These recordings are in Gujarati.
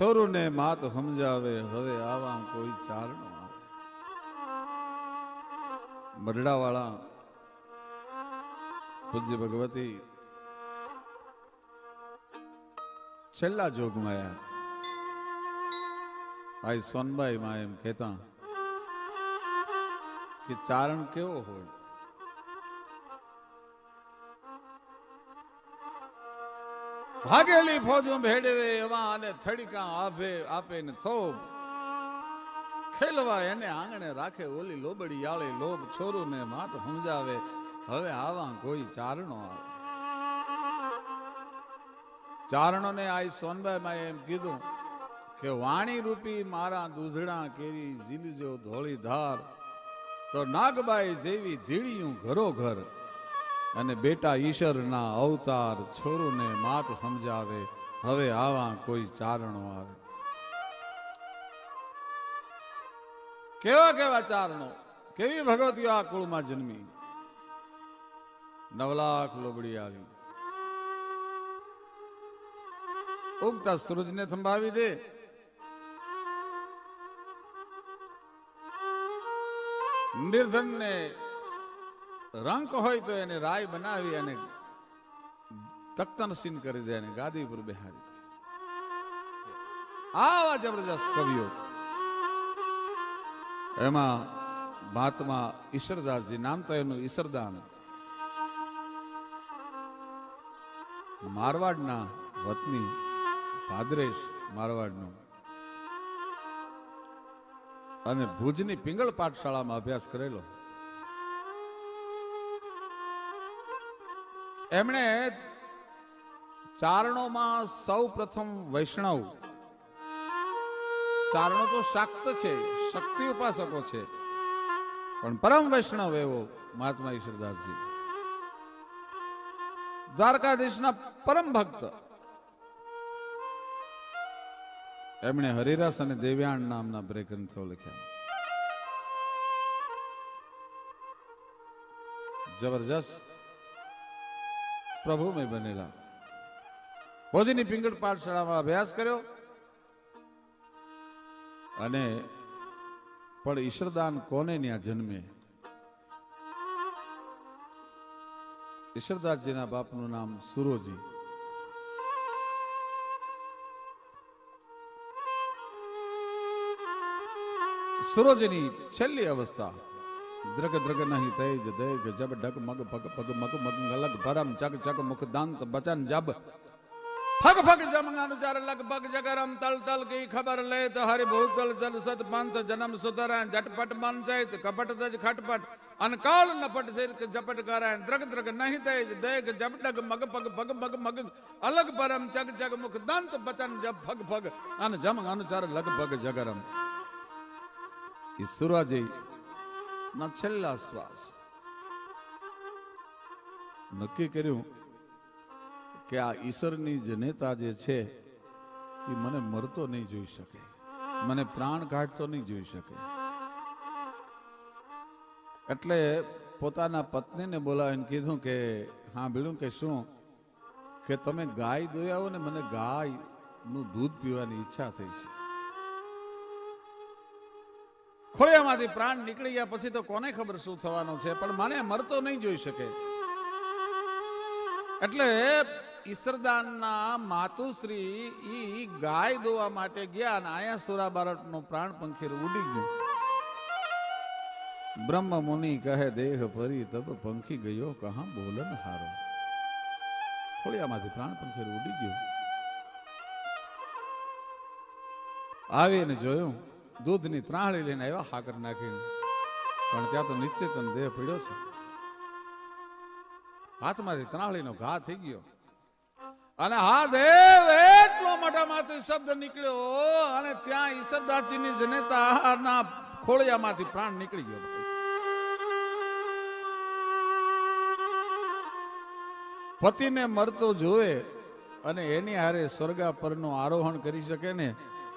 છોરુને માત સમજાવે, હવે આવા કોઈ ચારણો મરડાવાળા પૂજ્ય ભગવતી છેલ્લા જોગમાં આયા. આ સોનબાઈ માં એમ કહેતા કે ચારણ કેવો હોય? ભાગેલી ફોજો ભેડવે એવા અને થડીકા આપે આપે ને થોપ ખેલવા એને આંગણે રાખે ઓલી લોબડી આળે લોભ છોરું ને માત સમજાવે હવે આવા કોઈ ચારણો આવે. ચારણોને આ સોનબાઈ માં એમ કીધું કે વાણી રૂપી મારા દૂધડા કેરી જીલજો ધોળી ધાર તો નાગબાઈ જેવી ધીળિયું ઘરો ઘર અને બેટા ઈશ્વરના અવતાર છોરુને માત સમજાવે. હવે આવા કોઈ ચારણો આવે. કેવા કેવા ચારણો? કેવી ભગવતીઓ આ કુળમાં જન્મી? નવલાખ લોબડી આવી. ઉગતા સૂરજને થંભાવી દે. નિર્ધનને રંક હોય તો એને રાય બનાવી અને તખ્તનસીન કરી દે અને ગાદી પર બેહારી દે. આવા જબરજસ્ત કવિઓ. એમાં મહાત્મા ઈશ્વરદાસજી, નામ તો એનું ઈશ્વરદાન. મારવાડના વતની ભાદરેશ મારવાડનો. અને ભુજની પિંગળ પાઠશાળામાં અભ્યાસ કરેલો. એમણે ચારણોમાં સૌ પ્રથમ વૈષ્ણવ. ચારણો તો શાક્ત છે, શક્તિ ઉપાસકો છે. પણ પરમ વૈષ્ણવ એવો મહાત્મા ઈશ્વરદાસજી. દ્વારકાધીશના પરમ ભક્ત. એમણે હરિરસ અને દેવ્યાણ નામના બે ગ્રંથો લખ્યા. જબરજસ્ત પ્રભુમય બનેલા. ભોજની પિંગળ પાઠશાળામાં અભ્યાસ કર્યો અને પણ ઈશ્વરદાન કોને ત્યાં જન્મે? ઈશ્વરદાસજીના બાપનું નામ સુરોજી. સુરોજીની છેલ્લી અવસ્થા द्रग द्रग नहीं तय देख, जब डग मग पग पग मग मग मंगलग भरम, चग चग मुख दंत बचन जब। फग फग जम अनुचार लग पग जगरम, तल तल की खबर लेत हरि भूतल जल सत पंत जन्म सुतर, झटपट मन चैत कपट दज खटपट, अनकाल नपट सिर के जपट कर द्रग द्रग नहीं तेज देख, जब डग मग पग पग मग मग अलग परम, चग जग मुख दंत बचन जब फग फग, अन जम अनुचार लग पग जगरम। इस सुरा जी ના છેલ્લા શ્વાસ. નક્કી કર્યું કે આ ઈશ્વરની જનેતા જે છે એ મને મરતો નહીં જોઈ શકે. મને પ્રાણ કાઢતો નહીં જોઈ શકે. એટલે પોતાના પત્નીને બોલાવીને કીધું કે, હા, ભીડું કે શું? કે તમે ગાય દોયાવો ને મને ગાયનું દૂધ પીવાની ઈચ્છા થઈ છે. ખોળિયામાંથી પ્રાણ નીકળી ગયા પછી તો કોને ખબર શું થવાનું છે? પણ મને મરતો નહીં જોઈ શકે. એટલે ઈશ્વરદાનના માતુશ્રી ઈ ગાય દોવા માટે ગયા અને આયા સુરા બારટનો પ્રાણ પંખીર ઉડી ગયું. બ્રહ્મ મુનિ કહે, દેહ પરી તબ પંખી ગયો, કહા બોલન હારો. ખોળિયામાંથી પ્રાણ પંખીર ઉડી ગયું. આવીને જોયું દૂધની ત્રાણી લઈને આવ્યા, હાકર નાખીને. પણ ત્યાં તો નિશ્ચેતન દેહ પીડ્યો છે. હાથમાંથી ત્રાહળીનો ઘા થઈ ગયો. અને હા, દેવ, એટલો મોટામાંથી શબ્દ નીકળ્યો અને ત્યાં ઈશ્વરદાસજીની જનેતાના ખોળિયામાંથી પ્રાણ નીકળી ગયો. પતિને મરતો જોવે અને એની હારે સ્વર્ગા પરનું આરોહણ કરી શકે ને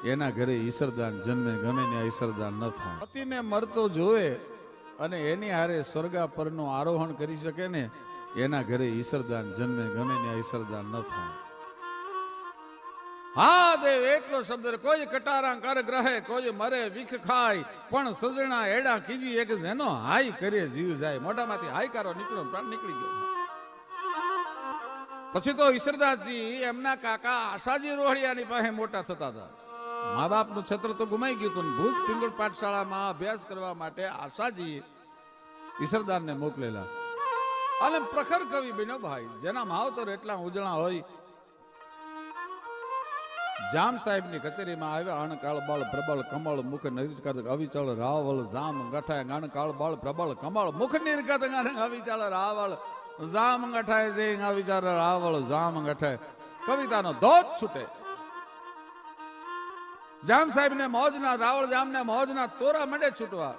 એના ઘરે ઈશ્વરદાન જન્મે, ગમે ને ઈશ્વરદાન ન થાય. પતિને મરતો જોવે અને એની હારે સ્વર્ગા પરનું આરોહણ કરી શકે ને, એના ઘરે ઈશ્વરદાન જન્મે, ગમે ને ઈશ્વરદાન ન થાય. હા, દેવ એટલો શબ્દ કોઈ કટારા કર ગ્રહે, કોઈ મરે, વિખ ખાય. પણ સજણા એડા કીજી એક જેનો હાય કરે, જીવ જાય. મોઢામાંથી હાયકારો નીકળ્યો પ્રાણ નીકળી ગયો. પછી તો ઈશ્વરદાસજી એમના કાકા આશાજી રોહડિયાની પાસે મોટા થતા હતા. મા બાપનું છત્ર તો ગુમાઈ ગયું હતું ભૂત પિંગળ પાઠશાળામાં અભ્યાસ કરવા માટે આશાજી ઈશ્વરદાનને મોકલેલા. અને પ્રખર કવિ બન્યો ભાઈ, જેના માવતર એટલા ઉજળા હોય. જામ સાહેબની કચેરીમાં આવ્યા, અણકાળ બળ પ્રબળ કમળ મુખ નિર્કત અવિચળ રાવળ જામ ગઠાય અણકાળ બળ પ્રબળ કમળ મુખ નિર્કત અવિચળ રાવળ જામ ગઠાય જે અવિચાર રાવળ જામ ગઠાય. કવિતાનો ધોધ છૂટે. જામ સાહેબ ને મોજના, રાવળ જામ ને મોજના તોરા મંડે છૂટવા.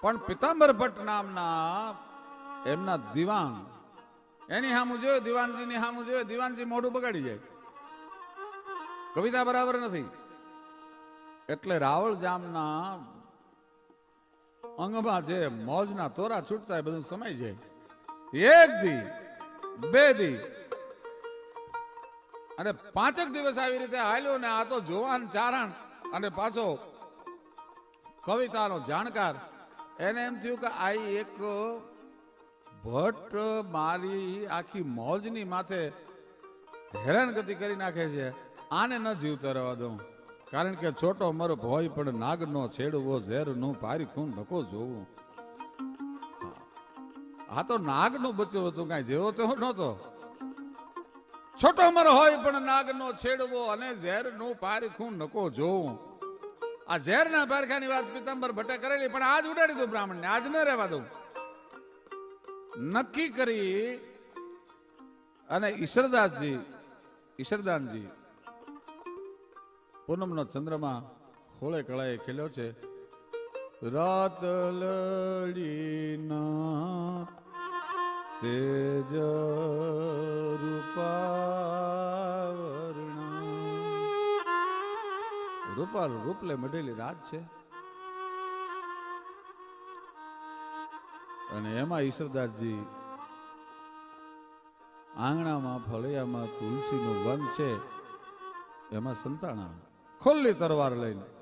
પણ પિતાંબર ભટ્ટ નામના એમના દિવાન, એની સામું જોયો દિવાનજી ની સામું જોયો, દિવાનજી મોઢું બગાડી જાય. કવિતા બરાબર નથી. એટલે રાવળ જામના અંગમાં જે મોજના તોરા છૂટતા બધું સમય જાય. એક દી, બે દી અને પાંચક દિવસ આવી રીતે હાલ્યો ને આ તો જોવાન ચારણ અને પાછો કવિતાનો જાણકાર. એને એમ થયું કે આ એક ભટ્ટ મારી આખી મોજની માથે હેરાનગતિ કરી નાખે છે. આને ન જીવતો રહેવા દઉં. કારણ કે છોટો મર ભોય પણ નાગનો છેડવો ઝેરનું પારી ખૂન નકો જોવું. આ તો નાગનું બચ્યું હતું, કાંઈ જેવો તેવો નહોતો. છોટો મર હોય, પણ નાગનો છેડવો અને ઝેરનું પારી ખૂન નકો જોવું આ ઝેરના પારખાની વાત પિતાંબર ભટ્ટે કરેલી, પણ આજ ઉડાડી દઉં બ્રાહ્મણને, આજ ન રહેવા દઉં. નક્કી કરી અને ઈશ્વરદાસજી, ઈશ્વરદાનજી, પૂનમનો ચંદ્રમા હોળે કળાએ ખેલ્યો છે. રાત લડીના તેજ રૂપાવરણા. રૂપાલ, રૂપલે મઢેલી રાત છે. અને એમાં ઈશ્વરદાસજી આંગણામાં, ફળિયામાં તુલસીનું વન છે. એમાં સંતાણા. ખુલ્લી તરવાર લઈને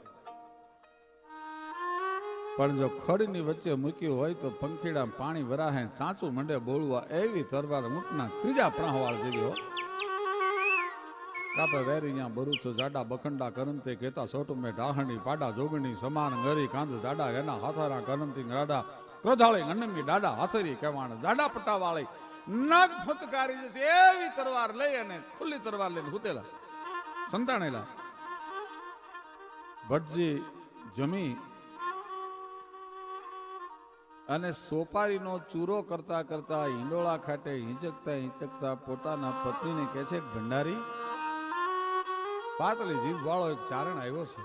પણ જો ખડની વચ્ચે મૂક્યું હોય તો પંખીડા પાણી વરાહે ચાંચું મંડે બોલવા એવી તરવાર ઊંટના ત્રીજા પ્રાહવાળ જેવી હો. કાપે વેરિયા બરુછો જાડા બખંડા કરંતે કેતા સોટું મેં ડાહણી પાડા જોગણી, સમાન ગરી કાંધ, જાડા એના હાથારા કરંતી રાડા ક્રોધાળી ગણમી દાડા હાથરી કહેવાણ, જાડા પટ્ટાવાળી નાગ ફટકારી જશે એવી તરવાર લઈ અને ખુલ્લી તરવાર લઈને હુતેલા, સંતાણેલા. ભટજી જમી અને સોપારીનો ચૂરો કરતા કરતા હિંડોળા ખાટે હિંચકતા હિંચકતા પોતાના પત્નીને કહે છે, ભંડારી, પાતળી જીભ વાળો એક ચારણ આવ્યો છે.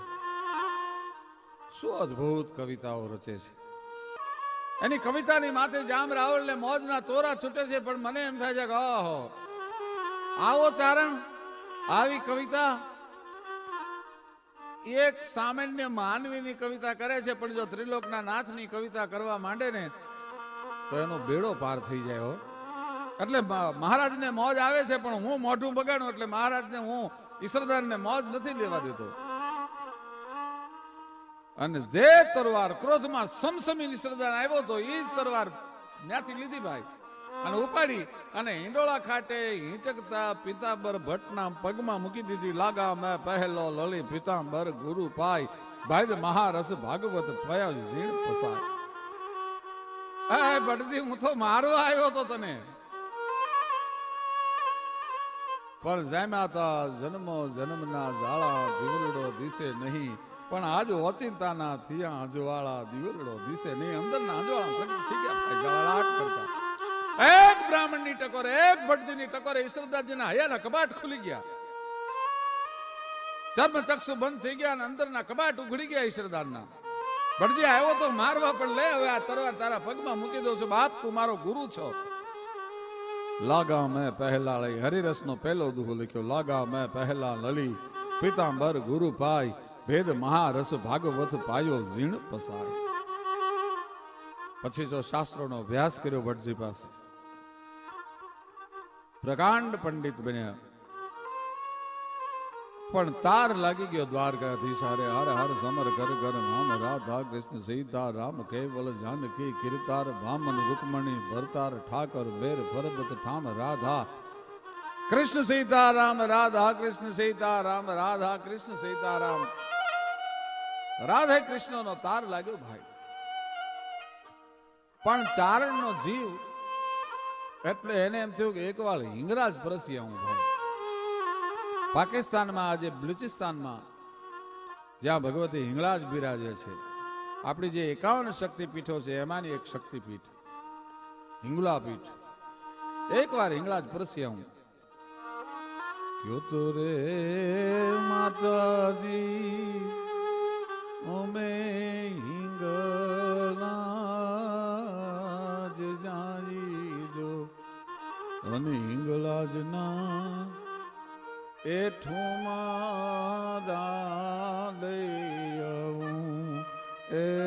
શું અદ્ભુત કવિતાઓ રચે છે. એની કવિતાની માથે જામ રાવળ ને મોજના તોરા છૂટે છે, પણ મને એમ થાય છે કે, ઓહો, આવો ચારણ, આવી કવિતા એક સામાન્ય માનવીની કવિતા કરે છે, પણ જો ત્રિલોકના નાથની કવિતા કરવા માંડે ને, તો એનો બેડો પાર થઈ જાય હો. એટલે મહારાજને મોજ આવે છે, પણ હું મોઢું બગાડું એટલે મહારાજને હું ઈશ્વરદાનને મોજ નથી દેવા દેતો. અને જે તરવાર ક્રોધમાં સમસમી ઈશ્વરદાન આવ્યો તો એ જ તરવાર ત્યાંથી લીધી ભાઈ. અને ઉપાડી અને હિંડોળા ખાતે હિંચકતા પિતાંબર ભટ્ટના પગમાં મૂકી દીધી. લાગા મેં પહેલો લલી પિતાંબર ગુરુ પાય. ભાઈ મહારસ ભાગવત પયા હું તો મારો આવ્યો તો તને. પણ જામ્યાતા જન્મો જન્મના જાળા દીવરડો દિશે નહીં. પણ આજ ઓચિંતાના થયા અજવાળા દીવરડો દિશે નહીં. અંદરના અજવાળા થઈ ગયા કરતા. એક બ્રાહ્મણની ટકોરે, એક ભટજીની ટકોરે ઈશ્વરદાસજીના હયાના કબાટ ખુલી ગયા. ચર્મ ચક્ષુ બંધ થઈ ગયા અને અંદરના કબાટ ઉઘડી ગયા ઈશ્વરદાનના ભટજી આવ્યો તો મારવા પણ લે, હવે આ તરવા તારા પગમાં મૂકી દઉં છું. બાપ, તું મારો ગુરુ છો. લાગા મેં પહેલા લઈ હરિરસનો પહેલો દુહો લખ્યો. લાગા મેં પહેલા લલી પિતાંબર ગુરુ પાય ભેદ મહારસ, ભાગવત પાયો, ઝીણ પસાય પછી જો શાસ્ત્રોનો અભ્યાસ કર્યો ભટજી પાસે પ્રકાંડ પંડિત બન્યા. પણ તાર લાગી ગયો દ્વારકાધીશ. હારે હર હર સમર કર કર નામ રાધા કૃષ્ણ, સીતા રામ, કેવલ જાનકી, કીર્તાર વામન રૂકમણી, ભરતાર, ઠાકર, બેર, ફરબત, ઠામ, રાધા કૃષ્ણ સીતારામ રાધા કૃષ્ણ સીતારામ રાધા કૃષ્ણ સીતારામ રાધે કૃષ્ણનો તાર લાગ્યો ભાઈ. પણ ચારણનો જીવ એટલે એને એમ થયું કે એકવાર હિંગરાજ પરસ્યા હું ભાઈ પાકિસ્તાનમાં આજે બલુચિસ્તાનમાં જ્યાં ભગવતી હિંગળાજ બિરાજે છે, આપણી જે એકાવન શક્તિપીઠો છે, એમાંની એક શક્તિપીઠ હિંગલા પીઠ એકવાર હિંગળાજ પરસ્યા હું ક્યો રે માતાજી, અમે હિંગળાજ અને હિંગલાજના એ મારા લઈ આવું. એ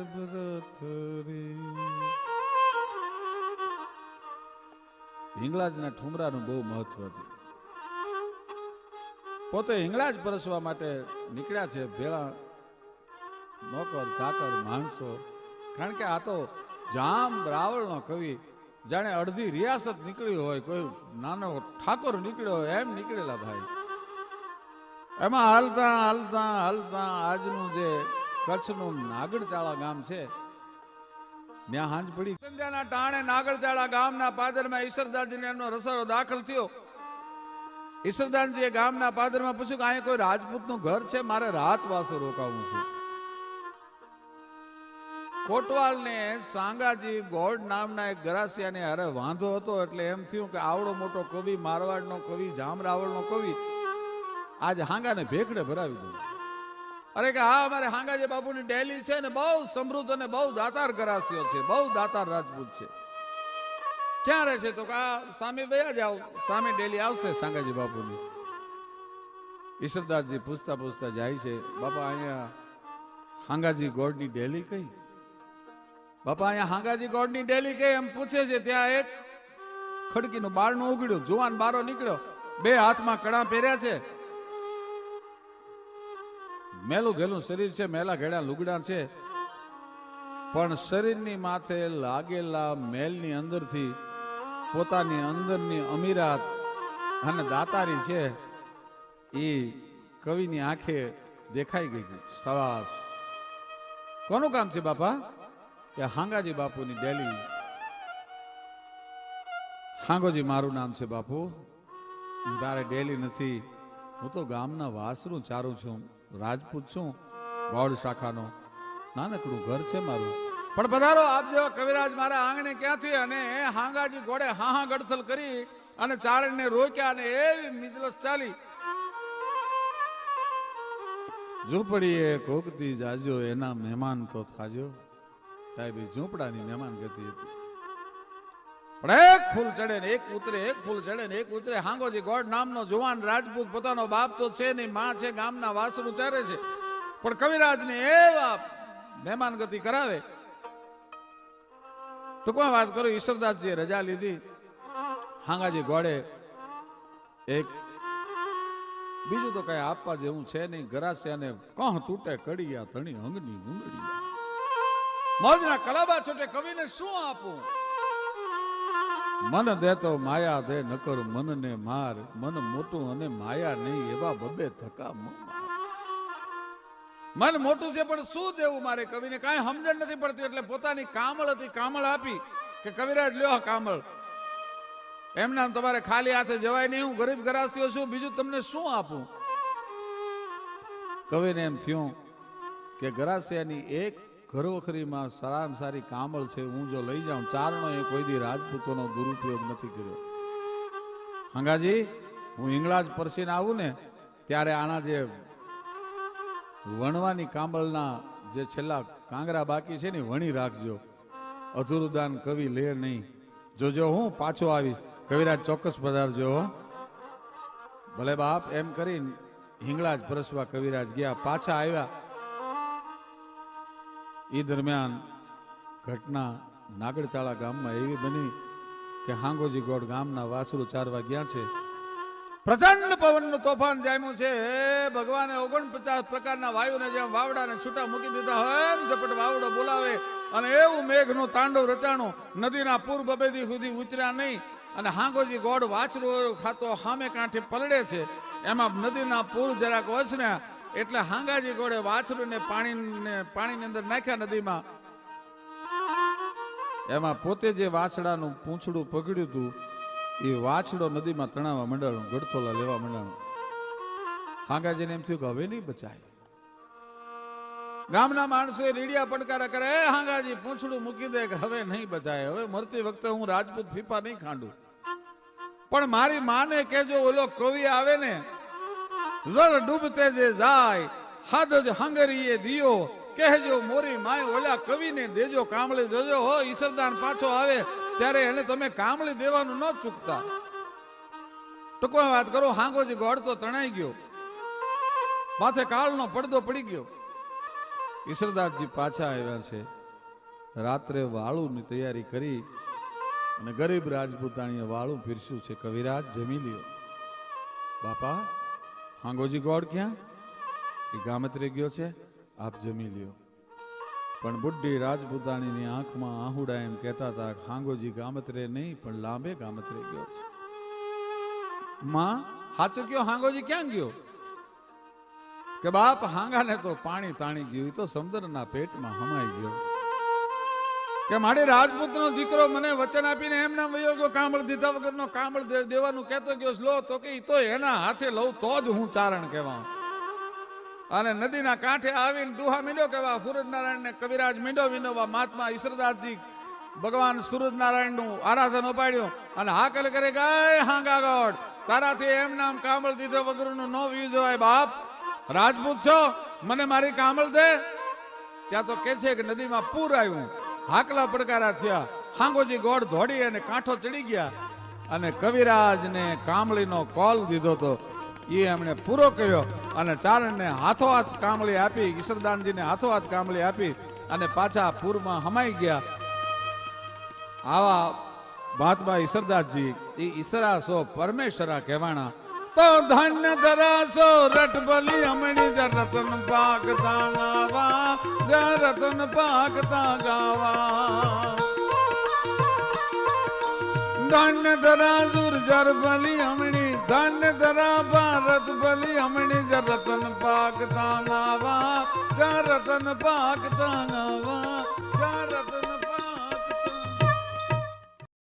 વ્રત હિંગલાજના ઠુમરાનું બહુ મહત્વ છે. પોતે હિંગળાજ પરસવા માટે નીકળ્યા છે ભેળા નોકર, ચાકર, માણસો. કારણ કે આ તો જામ રાવળનો કવિ જાણે અડધી રિયાસત નીકળી હોય, કોઈ નાનો ઠાકોર નીકળ્યો હોય, એમ નીકળેલા ભાઈ. એમાં હાલતા હાલતા હાલતા આજનું જે કચ્છનું નાગડચાળા ગામ છે, ત્યાં હાંજ પડી. સંધ્યાના ટાણે નાગરચાળા ગામના પાદરમાં ઈશ્વરદાસજીને એમનો રસોડો દાખલ થયો. ઈશ્વરદાનજીએ ગામના પાદરમાં પૂછ્યું કે અહીંયા કોઈ રાજપૂતનું ઘર છે? મારે રાત વાસો રોકાવું છે. કોટવાલ ને સાંગાજી ગોડ નામના એક ગરાસિયાને અરે વાંધો હતો એટલે એમ થયું કે આવડો મોટો કવિ, મારવાડનો કવિ, જામરાવળનો કવિ, આજ હાંગાને ભેખડે ભરાવી દઉં. અરે કે હા, અમારે હાંગાજી બાપુની ડેલી છે ને, બહુ સમૃદ્ધ અને બહુ દાતાર ગરાસિયો છે, બહુ દાતાર રાજપૂત છે. ક્યાં રહે છે તો આ સામે વયા જાવ સામે ડેલી આવશે સાંગાજી બાપુની. ઈશ્વરદાસજી પૂછતા પૂછતા જાય છે, બાપા, અહીંયા હાંગાજી ગોડની ડેલી કઈ? બાપા, અહીંયા હાંગાજી ગોળની ડેલી કઈ એમ પૂછે છે, ત્યાં એક ખડકીનું બારણું ઉગડ્યું, જુવાન બારો નીકળ્યો, બે હાથમાં કડા પહેર્યા છે. મેલું ઘેલું શરીર છે, મેલા ઘેડા લુગડા છે, પણ શરીરની માથે લાગેલા મેલની અંદરથી પોતાની અંદરની અમીરાત અને દાતારી છે, એ કવિની આંખે દેખાઈ ગઈ સવાસ કોનું કામ છે બાપા? કે હાંગાજી બાપુની ડેલી. હાંગોજી, મારું નામ છે બાપુ. તારે ડેલી નથી. હું તો ગામના વાસરું, ચારું છું. રાજપૂત છું ગોળ શાખાનો. નાનકડું ઘર છે મારું. પણ પધારો આપ જેવા કવિરાજ મારા આંગણે ક્યાંથી અને હાંગાજી ઘોડે હા હા ગડથલ કરી અને ચારણને રોક્યા અને એવી મિજલસ ચાલી. ઝૂંપડીએ કોકતી જાજો એના મહેમાન તો થાજો સાહેબ ઝૂંપડાની મહેમાન ગતિ હતી. પણ એક ફૂલ ચડે ને એક ઉતરે, એક ફૂલ ચડે ને એક ઉતરે. હાંગોજી ગોડ નામનો જુવાન રાજપૂત પોતાનો બાપ તો છે નહીં, માં છે, ગામના વાસરું ચારે છે. પણ કવિરાજને એવા મહેમાન ગતિ કરાવે. ટૂંકમાં વાત કરું, ઈશ્વરદાસજીએ રજા લીધી. હાંગાજી ગોડે એક બીજું તો કઈ આપવા જેવું છે નહીં. ગરાસિયાને કહ, તૂટે કડિયા, ધણી, અંગની ઉંગડિયા મોજના કલાબા છોટે કવિને શું આપું? મન દેતો માયા દે નકર મનને માર. મન મોટું અને માયા નહીં એવા બબે ધક્કા મન મોટું છે પણ શું દેવું મારે કવિને? કાંઈ સમજણ નથી પડતી એટલે પોતાની કામળ હતી કામળ આપી કે કવિરાજ લ્યો કામળ. એમ નામ તમારે ખાલી હાથે જવાય નહીં હું ગરીબ ગરાસીઓ છું બીજું તમને શું આપું? કવિને એમ થયું કે ગરાસિયાની એક ઘરવખરીમાં સારામાં સારી કામળ છે, હું જો લઈ જાઉં, ચારણો એ કોઈ દી રાજપૂતોનો દુરુપયોગ નથી કર્યો. હંગાજી, હું હિંગળાજ પરસીને આવું ને, ત્યારે આના જે વણવાની કાંબળના જે છેલ્લા કાંગરા બાકી છે ને, વણી રાખજો. અધૂરું દાન કવિ લે નહીં. જોજો હું પાછો આવીશ. કવિરાજ ચોક્કસ પધારજો. ભલે બાપ, એમ કરીને હિંગળાજ પરસવા કવિરાજ ગયા, પાછા આવ્યા. એ દરમિયાન ઘટના નાગડચાળા ગામમાં એવી બની કે હાંગોજી ગોળ ગામના વાસરુ ચારવા ગયા છે. પ્રચંડ પવનનું તોફાન જામ્યું છે. હે ભગવાને ઓગણપચાસ પ્રકારના વાયુને જેમ વાવડાને છૂટા મૂકી દીધા હોય એમ ઝપટ વાવડો બોલાવે અને એવું મેઘનું તાંડવ રચાણું નદીના પૂર બબેદી સુધી ઉતર્યા નહીં. અને હાંગોજી ગોડ વાછરો ખાતો સામે કાંઠે પલડે છે. એમાં નદીના પૂર જરાક ઓછન્યા એટલે હાંગાજી ગોળે વાછરુંને પાણી પાણીની અંદર નાખ્યા નદીમાં. એમાં પોતે જે વાછડાનું પૂંછડું પકડ્યું હતું, એ વાછડો નદીમાં તણાવવા મંડાણું, ગડથોલા લેવા મંડાણું. હાંગાજીને એમ થયું કે હવે નહીં બચાય. ગામના માણસોએ રીડિયા પડકારા કરે, "એ હાંગાજી, પૂંછડું મૂકી દે કે હવે નહીં બચાય. હવે મરતી વખતે હું રાજપૂત ફીફા નહીં ખાંડું. પણ મારી માને કેજો ઓલો કવિ આવે ને જળ ડૂબતે જે જાય, હાદ જ હંગરીએ દિયો. કહેજો, મોરી માય ઓલા કવિને દેજો કામળી. જોજો, હો, ઈસરદાન પાછો આવે, ત્યારે એને તમે કામળી દેવાનું ન ચૂકતા. ટૂંકમાં વાત કરો હાંગોજી ગોળ તો તણાઈ ગયો. માથે કાળનો પડદો પડી ગયો. ઈશ્વરદાસજી પાછા આવ્યા છે. રાત્રે વાળુની તૈયારી કરી અને ગરીબ રાજપૂતાણીએ વાળું પીરસ્યું છે. કવિરાજ, જમી લ્યો. બાપા હાંગોજી ગોળ ક્યાં? એ ગામત્રે ગયો છે, આપ જમી લ્યો. પણ બુઢી રાજપૂતાણીની આંખમાં આહુડા એમ કહેતા હતા હાંગોજી ગામત્રે નહીં, પણ લાંબે ગામત્રે ગયો છે. માં, હાચો કયો, હાંગોજી ક્યાં ગયો? કે બાપ હાંગાને તો પાણી તાણી ગયું તો સમુદ્રના પેટમાં હમાઈ ગયો. કે મારી રાજપૂતનો દીકરો મને વચન આપીને એમના વયો કામળ દીધા વગરનો કામળ દેવાનું કહેતો ગયો લો, તો કે તો એના હાથે લઉં, તો જ હું ચારણ કહેવા અને નદીના કાંઠે આવીને દુહા મીંડો કહેવા સૂરજનારાયણ ને કવિરાજ મીંડો વિનોવા, મહાત્મા ઈશ્વરદાસજી ભગવાન સૂરજનારાયણનું આરાધન ઉપાડ્યું અને હાકલ કરે, ગાય હાંગાગોડ તારાથી એમ નામ કામળ દીધા વગરનું નો વી જવાય બાપ. રાજપૂત છો, મને મારી કામળ દે. ત્યાં તો કે છે કે નદીમાં પૂર આવ્યું. હાકલા પડકારા થયા. હાંગોજી ગોળ ધોડી અને કાંઠો ચડી ગયા અને કવિરાજને કામળીનો કોલ દીધો હતો. એ એમણે પૂરો કર્યો અને ચારણને હાથો હાથ કામળી આપી ઈશ્વરદાનજીને હાથો હાથ કામળી આપી અને પાછા પૂરમાં હમાઈ ગયા. આવા મહાત્મા ઈશ્વરદાસજી એ ઈશ્વરાસો પરમેશ્વરા કહેવાના તો ધન્ય ધરાશો રટ બલી હમણી જ, રતન પાકતા ગાવા, જ, રતન પાકતા ગાવા. ધન્ય ધરા સુરજર બલી હમણી ધન્ય ધરા ભારત બલી હમણી જ, રતન પાકતા ગાવા, જ, રતન પાકતા ગાવા, જ, રતન